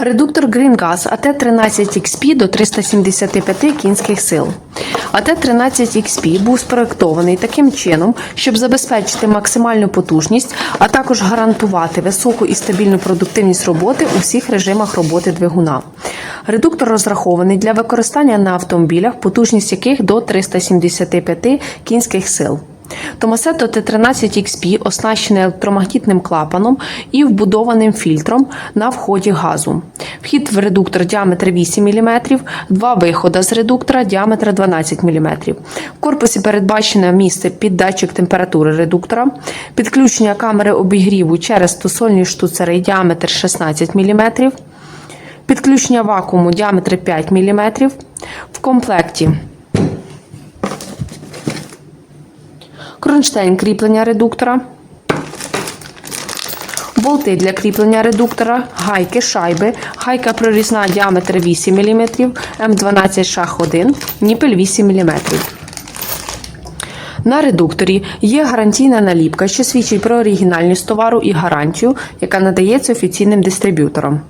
Редуктор GreenGas AT13XP до 375 кінських сил. AT13XP був спроектований таким чином, щоб забезпечити максимальну потужність, а також гарантувати високу і стабільну продуктивність роботи у всіх режимах роботи двигуна. Редуктор розрахований для використання на автомобілях, потужність яких до 375 кінських сил. Томасето Т13XP оснащений електромагнітним клапаном і вбудованим фільтром на вході газу. Вхід в редуктор діаметр 8 мм, два виходи з редуктора діаметр 12 мм. В корпусі передбачено місце під датчик температури редуктора, підключення камери обігріву через стосольні штуцери діаметр 16 мм, підключення вакууму діаметр 5 мм. В комплекті кронштейн кріплення редуктора, болти для кріплення редуктора, гайки, шайби, гайка прорізна діаметр 8 мм, М12 шах 1, ніпель 8 мм. На редукторі є гарантійна наліпка, що свідчить про оригінальність товару і гарантію, яка надається офіційним дистриб'ютором.